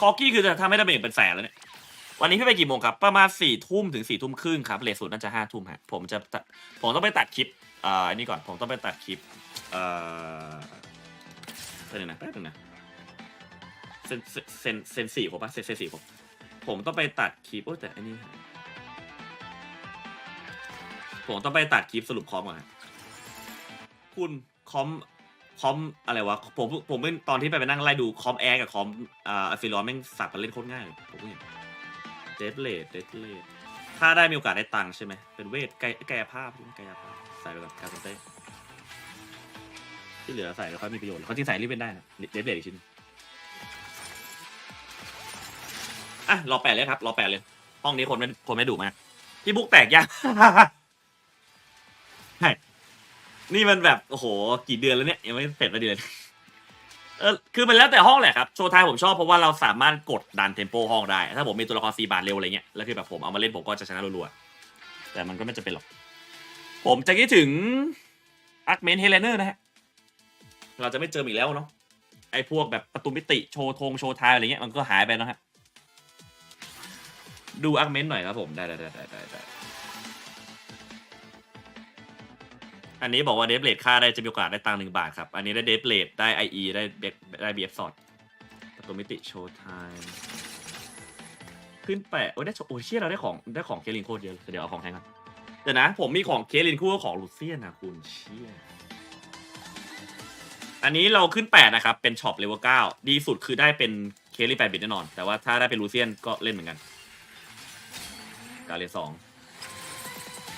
คอกี้คือจะทำให้ดาเมจเป็นแสนแล้วเนี่ย วันนี้พี่ไปกี่โมงครับ ประมาณสี่ทุ่มถึงสี่ทุ่มครึ่งครับเลสุดน่าจะห้าทุ่มฮะ ผมจะตัดผมต้องไปตัดคลิปเอ่ออันนี้ก่อน ผมต้องไปตัดคลิปเอ่อแป๊บนึงนะแป๊บนึงนะเซนเซนเซนเซนสี่ผมปะเซนเซนสี่ผม ผมต้องไปตัดคลิปโอ้แต่อันนี้ ผมต้องไปตัดคลิปสรุปคอมก่อนฮะคุณคอม คอมอะไรวะผมผมเป็นตอนที่ไปไปนั่งไล่ดูคอมแอร์กับคอมอ่าฟิลอนแม่งสับกันเล่นโคตรง่ายเลยผมเพิ่งเห็นเดดเลดเดดเลดถ้าได้มีโอกาสได้ตังค์ใช่ไหมเป็นเวทกายกายภาพกายภาพใส่ไปกับการสเต้ที่เหลือใส่แล้วค่อยมีประโยชน์เขาจริงใส่รีบเป็นได้นะเดดเลดอีกชิ้นอะรอแปดเลยครับรอแปดเลยห้องนี้คนไม่คนไม่ดุมากพี่บุ๊กแตกยังใช่ นี่มันแบบโอ้โหกี่เดือนแล้วเนี่ยยังไม่เสร็จมาเดือนเออคือมันแล้วแต่ห้องแหละครับโชว์ไทยผมชอบเพราะว่าเราสามารถกดดันเทมโปห้องได้ ถ้าผมมีตัวละครฟรีบาทเร็วอะไรเงี้ยแล้วคือแบบผมเอามาเล่นผมก็จะชนะรัวๆแต่มันก็ไม่จะเป็นหรอก ผมจะคิดถึงอาร์เมนเฮเลเนอร์นะฮะเราจะไม่เจออีกแล้วเนาะไอ้พวกแบบประตูมิติโชว์ธงโชว์ไทยอะไรเงี้ยมันก็หายไปนะฮะดูอาร์เมนหน่อยครับผมได้ได้ได้ได้ได้ อันนี้บอกว่าเดฟเลดค่าได้จะมีโอกาสได้ตังค์หนึ่งบาทครับ อันนี้ได้เดฟเลดได้ไอได้ได้บีเอฟสอดประตูมิติโชว์ไทม์ขึ้นแปะโอ้ยได้โชโอ้ยเชี่ยเราได้ของได้ของเคลินโคตรเยอะเลยเดี๋ยวเอาของแทนครับเดี๋ยวนะ ผมมีของเคลินคู่กับของลูเซียนนะคุณเชี่ยอันนี้เราขึ้นแปดนะครับ เป็นช็อปเลเวลเก้าดีสุดคือได้เป็นเคลินแปดบิตแน่นอน แต่ว่าถ้าได้เป็นลูเซียนก็เล่นเหมือนกันกาเลสอง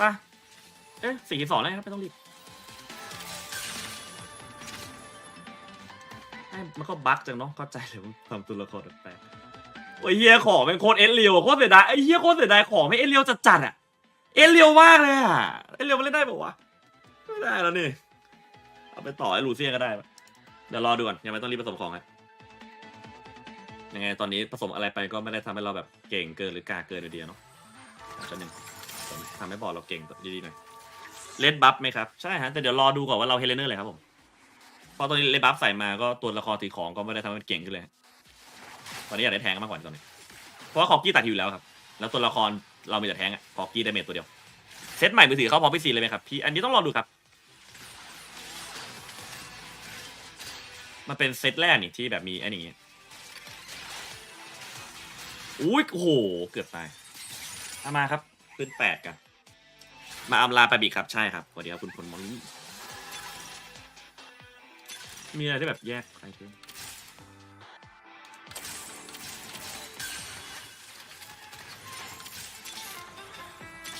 ป่ะเอ๊ะสี่สองแล้วครับไม่ต้องรีบ มันก็บั๊กจังเนาะเข้าใจเลยว่าความตัวละครแปลกโอ้ยเฮียของเป็นโคตรเอสเรียวอะโคตรเสียดายไอ้เฮียโคตรเสียดายของไม่เอสเรียวจัดจัดๆอะเอสเรียวมากเลยอะเอสเรียวมันเล่นได้ปะวะไม่ได้แล้วนี่เอาไปต่อไอ้ลูเซียนก็ได้เดี๋ยวรอดูก่อนยังไม่ต้องรีบผสมของครับยังไงตอนนี้ผสมอะไรไปก็ไม่ได้ทำให้เราแบบเก่งเกินหรือกาเกินเดียวเนาะชั้นหนึ่งทำให้บอร์ดเราเก่งดีๆหน่อยเลดบัฟไหมครับ ใช่ฮะแต่เดี๋ยวรอดูก่อนว่าเราเฮเลนเนอร์อะไรครับผม ราะตอนนี้เลบัฟใส่มาก็ตัวละครตีของก็ไม่ได้ทำให้มันเก่งขึ้นเลย ตอนนี้อยากได้แทงมากกว่าตอนนี้ เพราะว่าคอกกี้ตัดอยู่แล้วครับ แล้วตัวละครเรามีแต่แทงอะคอกกี้ได้เมจตัวเดียว เซตใหม่มือถือเข้าพร้อมพีซีเลยไหมครับพี่ อันนี้ต้องรอดูครับ มันเป็นเซตแรกนี่ที่แบบมีไอ้นี่อุ้ยโอ้โห เกือบตายเอามาครับ ขึ้นแปดกัน มาอำลาไปบิครับ ใช่ครับสวัสดีครับคุณพลมอลลี่ มีอะไรที่แบบแยกใครเพิ่ม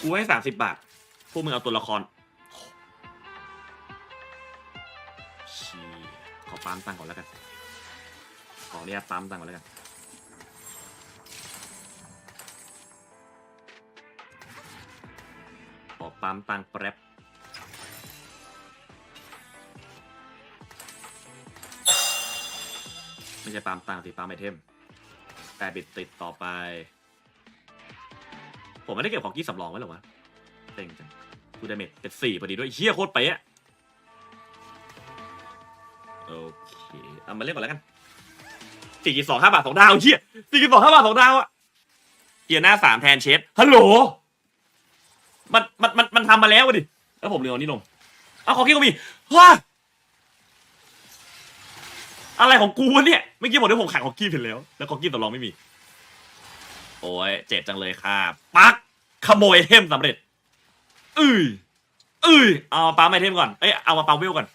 กูให้สามสิบบาท พวกมึงเอาตัวละครชีขอปั๊มตังก่อนแล้วกัน ขอเรียกปั๊มตังก่อนแล้วกัน ขอปั๊มตังแป๊บ ไม่ใช่ปั๊มตังสิปั๊มไอเทมแต่บิดติดต่อไป ผมไม่ได้เก็บของกี้สำรองไว้หรอวะเต็งจังกูดาเมจเป็นสี่พอดีด้วยเฮียโคตรเป๊ะโอเคเอามาเล่นก่อนแล้วกันสี่กี่สองห้าบาทสองดาวเฮียสี่กี่สองห้าบาทสองดาวอะเฮียหน้าสามแทนเชฟฮัลโหลมันมันมันมันทำมาแล้วอะดิแล้วผมเรียนนี่ลงเอาของกี้ก็มีว้า อะไรของกูวะเนี่ยเมื่อกี้บอกว่าผมขายของกี้ไปแล้ว แล้วของกี้ต่อรองไม่มี โอ้ยเจ็บจังเลยค่ะปักขโมยไอเทมสำเร็จอืออือเอามาปั๊มไอเทมก่อนเอ้ยเอามาปั๊มเวลก่อน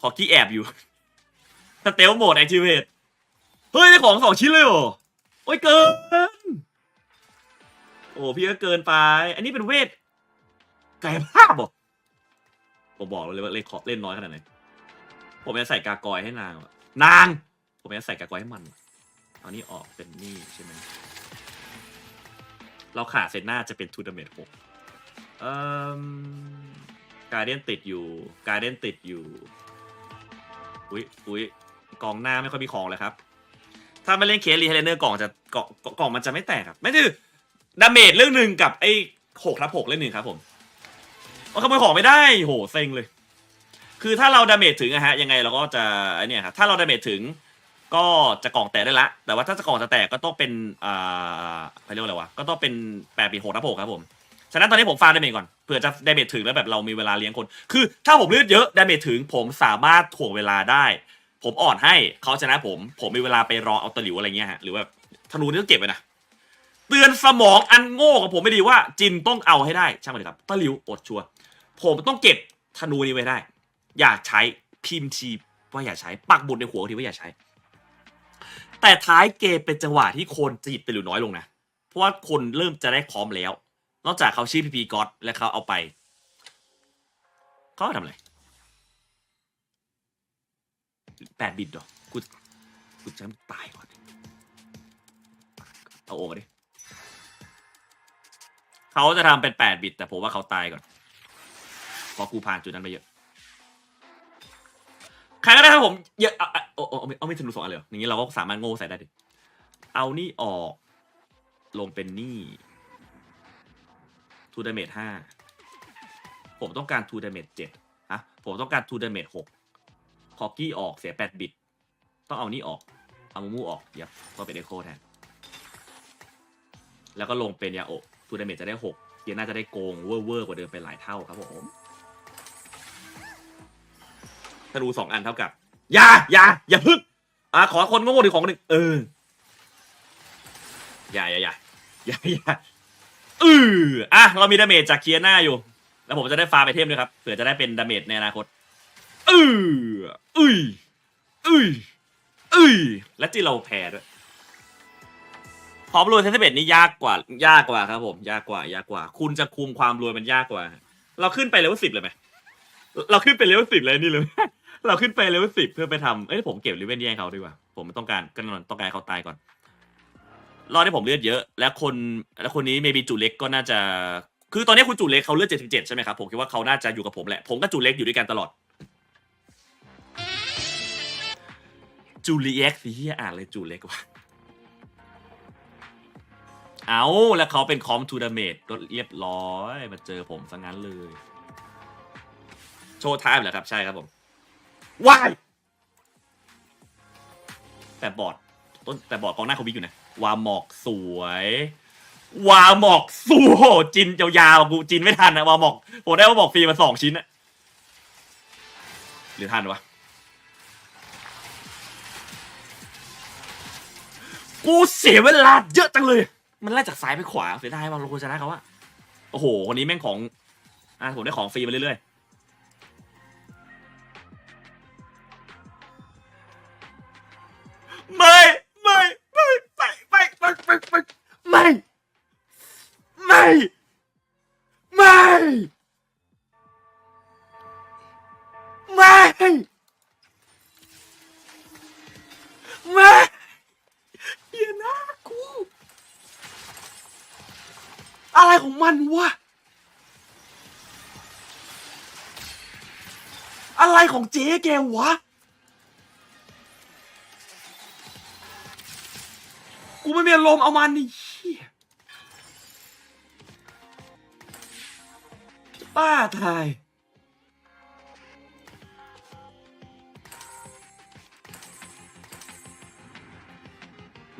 ขอกี้แอบอยู่สเตลโหมดแอคทีเวตเฮ้ยได้ของสองชิ้นเลยเหรอโอ้ยเกิน โอ้พี่ก็เกินไป อันนี้เป็นเวทกายภาพเหรอผมบอกเลยว่าเล่นขอเล่นน้อยขนาดไหน ผมจะใส่กากอยให้นางว่ะนาง ผมจะใส่กากอยให้มันว่ะเอานี่ออกเป็นนี่ใช่ไหมเราขาดเซตหน้าจะเป็นทูดเมทหกเอ่อการเดนติดอยู่ การเดนติดอยู่ อุ้ยอุ้ยกองหน้าไม่ค่อยมีของเลยครับ ถ้าไม่เล่นเคสรีเฮเลเนอร์กล่องจะกล่องกล่องมันจะไม่แตกครับ ไม่คือดาเมจเรื่องหนึ่งกับไอ้หกทับหกเรื่องหนึ่งครับผมมันขโมยของไม่ได้โหเซ็งเลย คือถ้าเราดาเมจถึงอะฮะยังไงเราก็จะไอเนี่ยครับถ้าเราดาเมจถึงก็จะกล่องแตกได้ละ แต่ว่าถ้าจะกล่องจะแตกก็ต้องเป็นอ่าเขาเรียกว่าอะไรวะก็ต้องเป็นแปดปีหกทับหกครับผมฉะนั้นตอนนี้ผมฟาร์มดาเมจก่อนเผื่อจะดาเมจถึงแล้วแบบเรามีเวลาเลี้ยงคน คือถ้าผมเลือดเยอะดาเมจถึงผมสามารถถ่วงเวลาได้ ผมอ่อนให้เขาชนะผม ผมมีเวลาไปรอเอาตะหลิวอะไรเงี้ยฮะหรือว่าธนูนี่ต้องเก็บไว้นะเตือนสมองอันโง่ของผมไม่ดีว่าจินต้องเอาให้ได้ช่างมันเลยครับตะหลิวอดชัวผมต้องเก็บธนูนี้ไว้ได้ อยากใช้พิมพ์ทีว่าอย่าใช้ปักบุตในหัวทีว่าอย่าใช้ แต่ท้ายเกมเป็นจังหวะที่คนจะหยิบตะหลิวน้อยลงนะ เพราะว่าคนเริ่มจะได้พร้อมแล้ว นอกจากเขาชื่อพีพีก็อดและเขาเอาไปเขาทำอะไรแปดบิตเหรอกูกูจะตายก่อนเอาโอมาดิเขาจะทำเป็นแปดบิตแต่ผมว่าเขาตายก่อนเพราะกูผ่านจุดนั้นไปเยอะ รก็ได้ครับผมเยอะเอาเอาเอาเอาไม่ถึงรูสองอันเลยเหรออย่างนี้เราก็สามารถโง่ใส่ได้ดิเอานี่ออก ลงเป็นนี่ทูดาเมจห้าผมต้องการทูดาเมจเจ็ดฮะผมต้องการทูดาเมจหกคอกกี้ออกเสียแปดบิต ต้องเอานี่ออก เอามูมูออกเดี๋ยวก็เป็นเอโคแทน แล้วก็ลงเป็นยาโอทูดาเมจจะได้หกเกียร์น่าจะได้โกงเวอร์เวอร์กว่าเดิมเป็นหลายเท่าครับผม ธนูสองอันเท่ากับอย่าอย่าอย่าพึ่งอะขอคนโง่ๆดีของหนึ่งเอออย่าอย่าอย่าอย่าอย่าเอออะเรามีดาเมจจากเคียร์หน้าอยู่ แล้วผมจะได้ฟาไปเทมด้วยครับเผื่อจะได้เป็นดาเมจในอนาคตเออเอ้ยเอ้ยเอ้ยและที่เราแพ้ด้วยพร้อมรวยเซนเซเบตนี่ยากกว่ายากกว่าครับผม ยากกว่ายากกว่า คุณจะคุมความรวยมันยากกว่า เราขึ้นไปเลเวลสิบเลยไหมเราขึ้นไปเลเวลสิบเลยนี่เลย เราขึ้นไปเลเวลสิบเพื่อไปทำเอ้ยผมเก็บลิเวนแย่งเขาดีกว่า ผมต้องการก็นอนต้องการเขาตายก่อน รอดที่ผมเลือดเยอะ และคนและคนนี้เมบีจูเล็กก็น่าจะ คือตอนนี้คุณจูเล็กเขาเลือดเจ็ดสิบเจ็ดใช่ไหมครับ ผมคิดว่าเขาน่าจะอยู่กับผมแหละ ผมกับจูเล็กอยู่ด้วยกันตลอด จูเลียกสิเฮียอ่านเลยจูเล็กว่ะเอาแล้วเขาเป็นคอมทูดาเมจก็เรียบร้อย มาเจอผมซะงั้นเลย โชว์ไทม์เหรอครับ ใช่ครับผม วายแต่บอดต้นแต่บอดกองหน้าเขาวิกอยู่นะวาหมอกสวย วาหมอกสู้โหจินยาวๆกูจินไม่ทันนะวาหมอกผมได้วาหมอกฟรีมาสองชิ้นอะหรือทันวะกูเสียเวลาเยอะจังเลย มันไล่จากซ้ายไปขวาเสียดายว่าเราควรชนะเขาอะโอ้โหคนนี้แม่งของอะผมได้ของฟรีมาเรื่อยๆ ของเจ๊แกวะ กูไม่มีอารมเอามันนี่ป้าทาย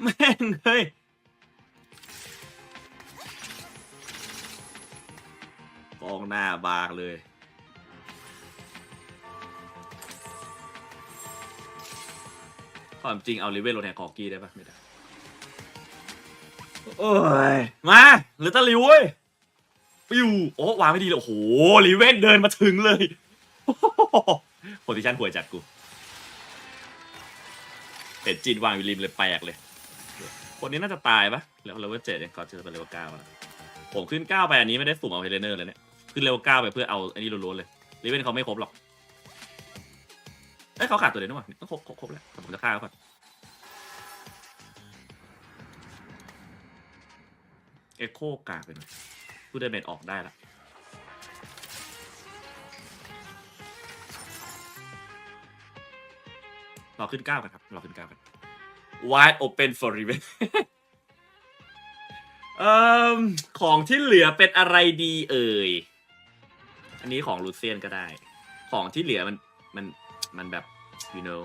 แม่งเฮ้ยกองหน้าบางเลย ความจริงเอาลิเวลโรแทนคอร์กี้ได้ปะไม่ได้ โอ้ย มาเหลือแตะลิวเว้ยปิวโอ้วางไม่ดีเลยโอ้โหลิเวนเดินมาถึงเลยโพซิชันห่วยจัดกูเห็นจีนวางอยู่ริมเลยแปลกเลย คนนี้น่าจะตายปะแล้วเลเวลเจ็ดเนี่ยก่อนจะเป็นเลเวลเก้าแล้วผมขึ้นเก้าไปอันนี้ไม่ได้สุ่มเอาเฮเลเนอร์เลยเนี่ย ขึ้นเลเวลเก้าไปเพื่อเอาอันนี้ล้วนๆเลยลิเวนเขาไม่ครบหรอก เอ้ยเขาขาดตัวเดียวนี่หว่าต้องครบครบครบแล้วผมจะฆ่าเขาก่อนเอ็กโคกากไปหน่อยพูดเดเมจออกได้ละเราขึ้นเก้ากันครับเราขึ้นเก้ากัน wide open for revenge เอ่อของที่เหลือเป็นอะไรดีเอ่ย อันนี้ของลูเซียนก็ได้ ของที่เหลือมันมัน มันแบบ you know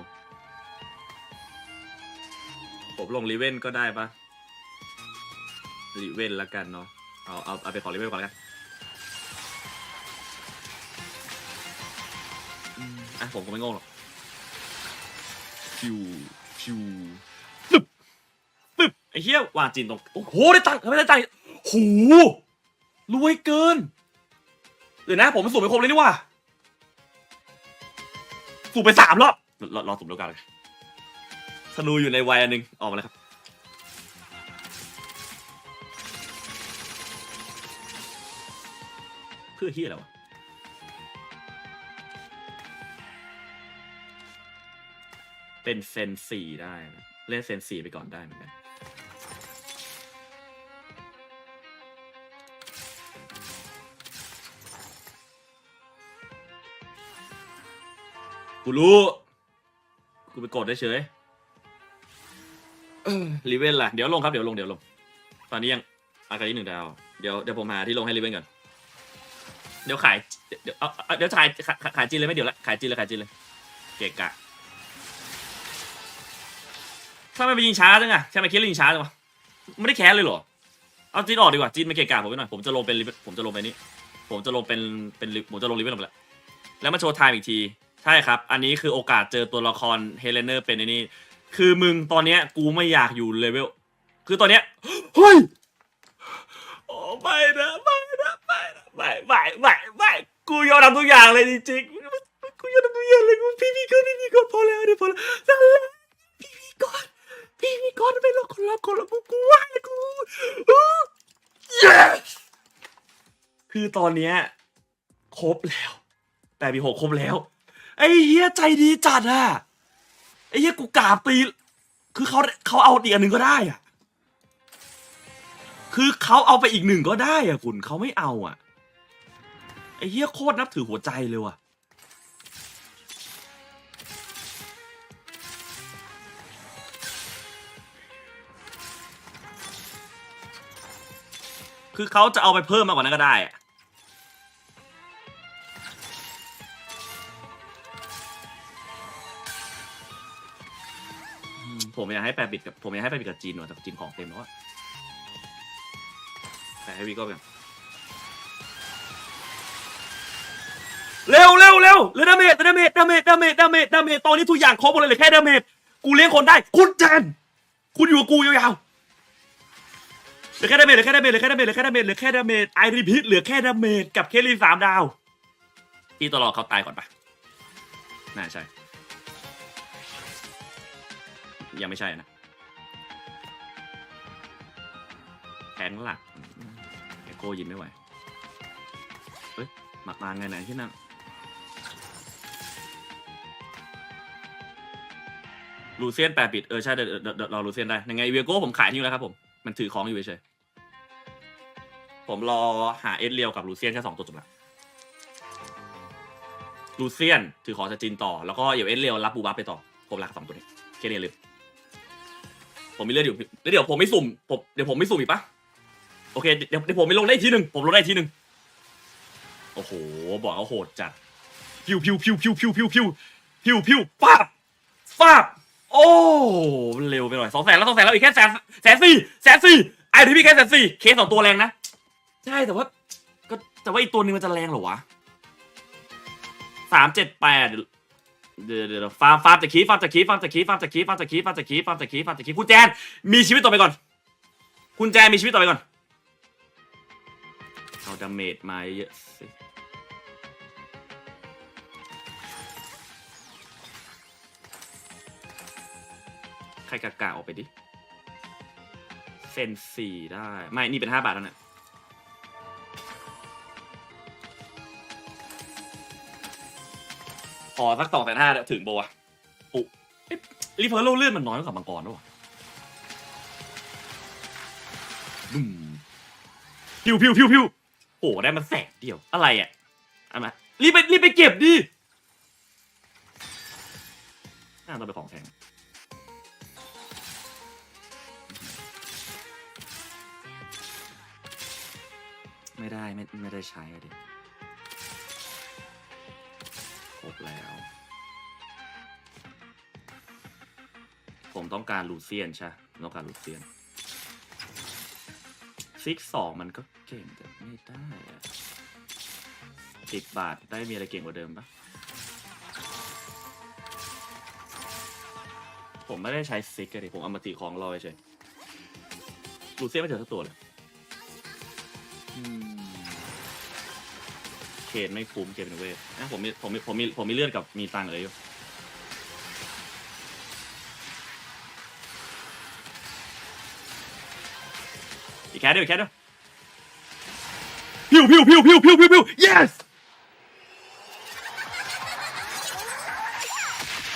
ผมลงรีเวนก็ได้ปะรีเวนละกันเนาะเอาเอาเอาไปขอรีเวนก่อนละกันอืมอะผมก็ไม่โง่หรอกฟิวฟิวตึบตึบไอ้เหี้ยวางจีนตรงโอ้โหได้ตังค์ไม่ได้ตังค์โหรวยเกินเดี๋ยวนะผมสุ่มไปครบเลยนี่ว่า สู่ไปสามรอบรอรอสุ่มแล้วกันเลยธนูอยู่ในวัยอันหนึ่งออกมาแล้วครับ เพื่อที่อะไรวะเป็นเซนสี่ได้นะเล่นเซนสี่ไปก่อนได้เหมือนกัน กูรู้ กูไปกดได้เฉยเออรีเวนล่ะ เดี๋ยวลงครับ เดี๋ยวลง เดี๋ยวลง ตอนนี้ยังอากาศหนึ่งดาว เดี๋ยว เดี๋ยวผมหาที่ลงให้รีเวนก่อน เดี๋ยวขาย เดี๋ยว เอาเอาเดี๋ยวขายขาย ขายจีนเลยไหม่เดี๋ยวละ ขายจีนเลย ขายจีนเลย เกะกะถ้าไม่ไปยิงช้าจังอะใช่ไหมคิดเรื่องยิงช้าจังวะ ไม่ได้แค้นเลยเหรอ เอาจีนออกดีกว่า จีนมาเกะกะผมไปหน่อย ผมจะลงเป็น Riven- ผมจะลงไปนี้ผมจะลงเป็น เป็น Riv- ผมจะลงรีเวนลงไปแล้วแล้วมาโชว์ไทม์อีกที ใช่ครับ อันนี้คือโอกาสเจอตัวละครเฮเลนเนอร์เป็นไอ้นี่ คือมึงตอนเนี้ยกูไม่อยากอยู่เลเวล คือตอนเนี้ย เฮ้ยโอ้ไม่นะไม่นะไม่นะไม่ไม่ไม่ไม่กูยอมทำทุกอย่างเลยจริงๆกูยอมทำทุกอย่างเลยกูพี่พี่ก่อนพี่พี่ก่อนพอแล้วเดี๋ยวพอแล้วนั่นแหละพี่พี่ก่อนพี่พี่ก่อนไม่รอคนรอคนรอกูกูว่ากูคือตอนเนี้ยครบแล้ว แต่ปีหกครบแล้ว อ้เฮียใจดีจัดอะไอ้เฮียกูกราบตี คือเขาเขาเอาอีกอันหนึ่งก็ได้อะคือเขาเอาไปอีกหนึ่งก็ได้อะคุณเขาไม่เอาอะไอ้เฮียโคตรนับถือหัวใจเลยว่ะคือเขาจะเอาไปเพิ่มมากกว่านั้นก็ได้อะ ผมอยากให้แปดบิตกับผมอยากให้แปดบิตกับจีนหน่อยแต่จีนของเต็มแล้วอะแต่ให้วีก็กันเร็วเร็วเร็วเหลือดาเมจเหลือดาเมจดาเมจดาเมจดาเมจดาเมจตอนนี้ทุกอย่างครบหมดเลยเหลือแค่ดาเมจกูเลี้ยงคนได้ คุณแจนคุณอยู่กับกูยาวๆเหลือแค่ดาเมจเหลือแค่ดาเมจเหลือแค่ดาเมจเหลือแค่ดาเมจเหลือแค่ดาเมจไอรีพิทเหลือแค่ดาเมจกับเคลลี่สามดาว ที่ตลอดเขาตายก่อนปะน่าใช่ ยังไม่ใช่นะแทงหลักไอโก้ยินไม่ไหวเฮ้ยหมักมาไงไหนที่นั่นลูเซียนแปดบิตเออใช่เดี๋ยวเดี๋ยวเดี๋ยวรอลูเซียนได้ยังไงเวียโก้ผมขายทิ้งแล้วครับผมมันถือของอยู่เฉยผมรอหาเอสเรียวกับลูเซียนแค่สองตัวจบละลูเซียนถือของจากจีนต่อแล้วก็เดี๋ยวเอสเรียวรับบูบัฟไปต่อผมรักสองตัวนี้แค่นี้เลย ผมมีเลือดอยู่แล้วเดี๋ยวผมไม่สุ่มผมเดี๋ยวผมไม่สุ่มอีกปะโอเคเดี๋ยวเดี๋ยวผมไม่ลงได้อีกทีหนึ่งผมลงได้อีกทีหนึ่งโอ้โหบอกเขาโหดจัดพิวพิวพิวพิวพิวพิวพิวพิวพิวฟาบฟาบโอ้มันเร็วไปหน่อยสองแสนแล้วสองแสนแล้วอีกแค่แสนแสนสี่แสนสี่ไอ้ที่พี่แค่แสนสี่เคสสองตัวแรงนะ ใช่แต่ว่าก็แต่ว่าอีกตัวหนึงมันจะแรงเหรอวะสามเจ็ดแปด เดี๋ยวเดี๋ยวฟาร์มฟาร์มจะคีฟาร์มจะคีฟาร์มจะคีฟาร์มจะคีฟาร์มจะคีฟาร์มจะคีฟาร์มจะคีฟาร์มจะคีคุณแจนมีชีวิตต่อไปก่อน คุณแจนมีชีวิตต่อไปก่อนเอาดาเมจมาเยอะสิใครกากาออกไปดิเซนสี่ได้ ไม่ นี่เป็นห้าบาทแล้วเนี่ย พอสักสองแสนห้าถึงโบวะปุ๊เอ๊ะรีเฟอร์โลเลื่อนมันน้อยกว่ามังกรด้วยวะบึ้มพิวพิวพิวพิวโอ้ได้มาแสนเดียว อะไรอะเอามารีบไปรีบไปเก็บดิน่าต้องเป็นของแพงไม่ได้ไม่ไม่ได้ใช้อะดิ รบแล้ว ผมต้องการลูเซียนใช่ต้องการลูเซียนซิกสองมันก็เก่งแต่ไม่ได้อะสิบบาทได้มีอะไรเก่งกว่าเดิมปะผมไม่ได้ใช้ซิกเลยผมเอามาตีของรอยเฉยลูเซียนไม่เจอสักตัวเลยอืม นไม่คุ้มเคนเป็นเวทนะผมมีผมมีผมมีผมมีเลือดกับมีตังค์เหลยอยู่อีกแค่เดียวอีกแค่เดียวพิวพิวพิวพิวพิวพิวพิว yes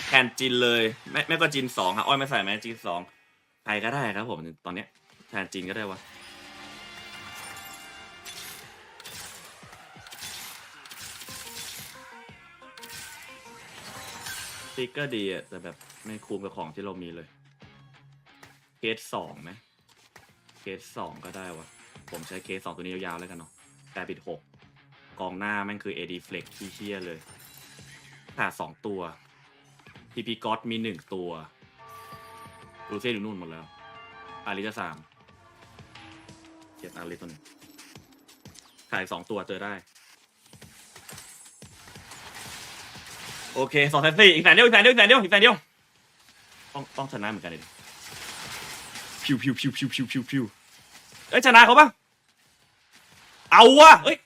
แทนจินเลยแม่แม่ก็จินสองครับอ้อยไม่ใส่แม่จินสองใครก็ได้ครับผมตอนเนี้ยแทนจินก็ได้วะ ติ๊กก็ดีอะแต่แบบไม่คุ้มกับของที่เรามีเลยเคสสองไหมเคสสองก็ได้วะผมใช้เคสสองตัวนี้ยาวๆแล้วกันเนาะแปดปิดหกกองหน้าแม่งคือ AD Flex ที่เชี่ยเลยขาดสองตัว PP g o t มีหนึ่งตัวลูเซียนอยู่นู่นหมดแล้ว อาริจะสามเก็บอาริตัวหนึงขายสองตัวเจอได้ โอเคสองแสนสี่อีกแสนเดียวอีกแสนเดียวอีกแสนเดียวอีกแสนเดียวต้องต้องชนะเหมือนกันเลยดิพิวพิวพิวพิวพิวพิวพิวเอ้ยชนะเขาปะเอาวะเอ้ย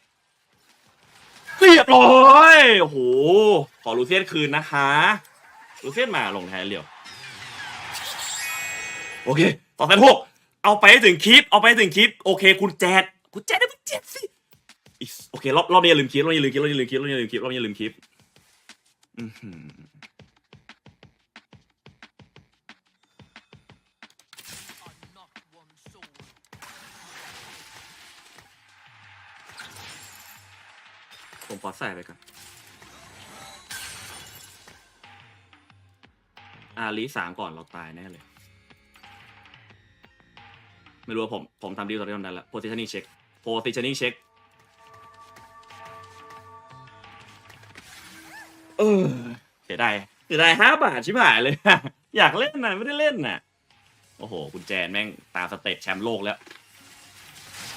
เรียบร้อยโอ้โหขอลูเซียนคืนนะคะลูเซียนมาลงแทนเรียวโอเคต่อแสนหกเอาไปให้ถึงคลิป เอาไปให้ถึงคลิป โอเค คุณแจดคุณแจดได้คุณแจดสิอีกโอเครอบรอบนี้อย่าลืมคลิปรอบนี้อย่าลืมคลิปรอบนี้อย่าลืมคลิปรอบนี้อย่าลืมคลิปรอบนี้อย่าลืมคลิป อือหือผมขอใส่ไปก่อนอาลีสามก่อนเราตายแน่เลย ไม่รู้ว่าผม ผมทำดีตอนนี้ทำได้แล้ว positioning check positioning check ดายเสียดายห้าบาทชิบหายเลย อยากเล่นนะไม่ได้เล่นน่ะ โอ้โหคุณแจนแม่งตามสเตจแชมป์โลกแล้ว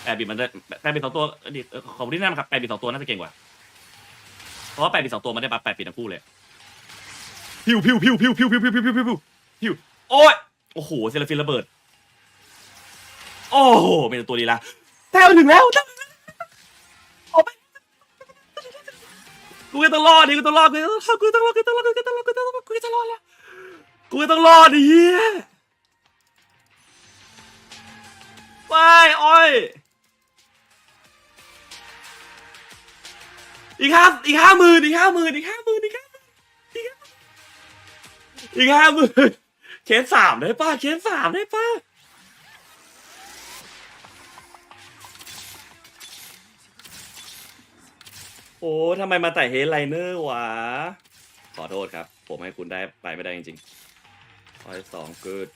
แปดบิดมันได้แปดบิดสองตัวดิขอบคุณที่แนะครับแปดบิดสองตัวน่าจะเก่งกว่า เพราะว่าแปดปิดสองตัวมันได้บัฟแปดปิดทั้งคู่เลยพิวพิวพิวพิวพิวพิวพิวพิวพิวพิวพิวโอ้ยโอ้โหเซลฟินระเบิด โอ้โหเป็นตัวดีละแต้มถึงแล้วแต้มถึงแล้ว กูก็ต้องรอดดิกูต้องรอดกูต้องรอดกูต้องรอดกูต้องรอดกูต้องรอดกูต้องรอดกูต้องรอดแล้วกูต้องรอดดิเฮียไปอ้อยอีกห้าอีกห้าหมื่นอีกห้าหมื่นอีกห้าหมื่นอีกห้าหมื่นอีกห้าหมื่นเคสสามได้ป่ะเคสสามได้ป่ะ อ้ทำไมมาแต่เฮดไลเนอร์วะ ขอโทษครับ ผมให้คุณได้ไปไม่ได้จริงๆร้อยสองเกิด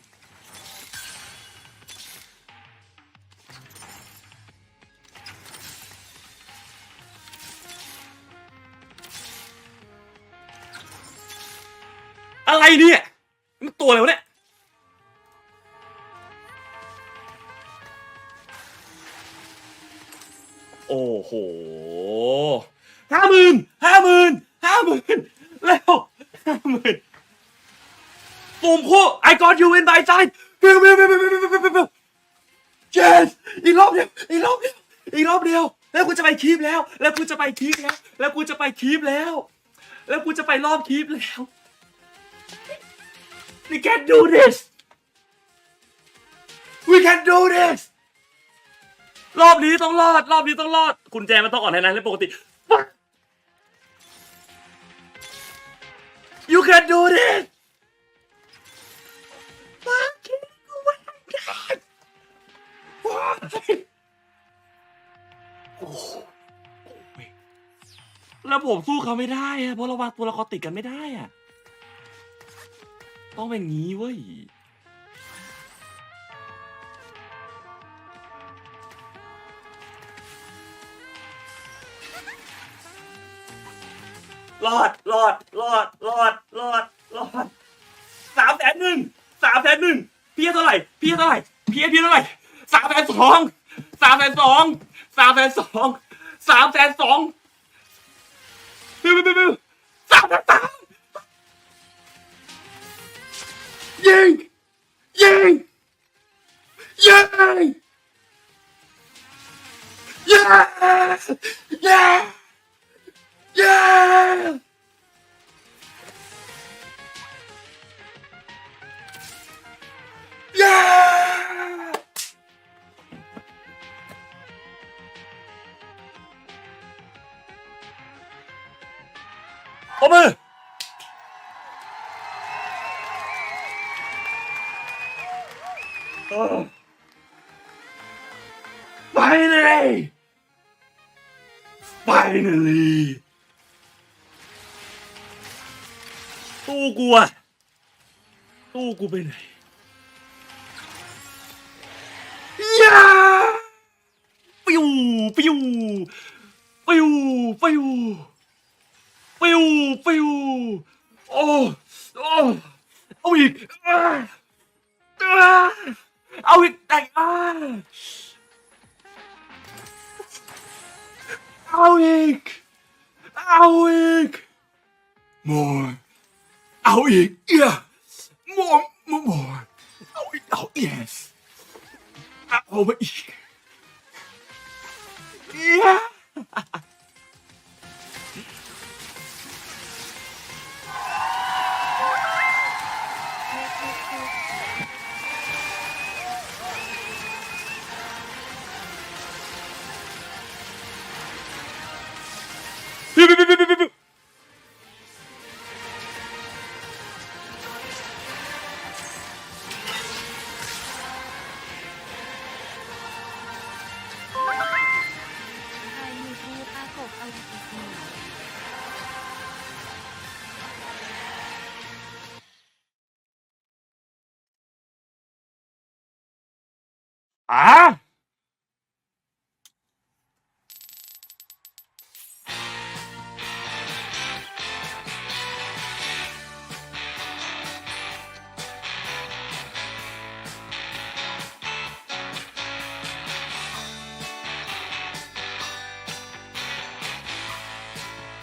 อะไรเนี่ยมันตัวอะไรวะเนี่ยโอ้โห ห้าหมื่นห้าหมื่นห้าหมื่นเร็วห้าหมื่นปุ่มคู่ไอคอนยูเอ็นไบไซด์ปิวปิวเปิวเปิวเปิวเปิวเปิวเจสอีกรอบเดียวอีกรอบเดียวอีกรอบเดียว แล้วกูจะไปคลิปแล้ว แล้วกูจะไปคลิปแล้ว แล้วกูจะไปคลิปแล้ว แล้วกูจะไปรอบคลิปแล้ว We can do this We can do this รอบนี้ต้องรอด รอบนี้ต้องรอด คุณแจมันต้องอ่อนแรงนะปกติ You can do this Fucking oh my god Why โอ้โหแล้วผมสู้เขาไม่ได้อะเพราะเราวางตัวละครติดกันไม่ได้อะต้องเป็นงี้เว้ย รอดรอดรอดรอดรอดรอดสามแสนหนึ่งสามแสนหนึ่งพี่เท่าไหร่พี่เท่าไหร่พี่พี่เท่าไหร่สามแสนสองสามแสนสองสามแสนสองสามแสนสองปิ๊วปิ๊วปิ๊วสามแสนสามยิงยิงยิง Yeah! Yeah! Yeah! Yeah! ปรบมือ Oh. Finally! Finally! กูไปไหนยาปิ้วปิ้วปิ้วปิ้วปิ้วปิ้วโอ้โอ้เอาอีกเอาอีกแต่งเอาอีกเอาอีก more เอาอีกเอาอีกเอา yes เอาไปอีก yeah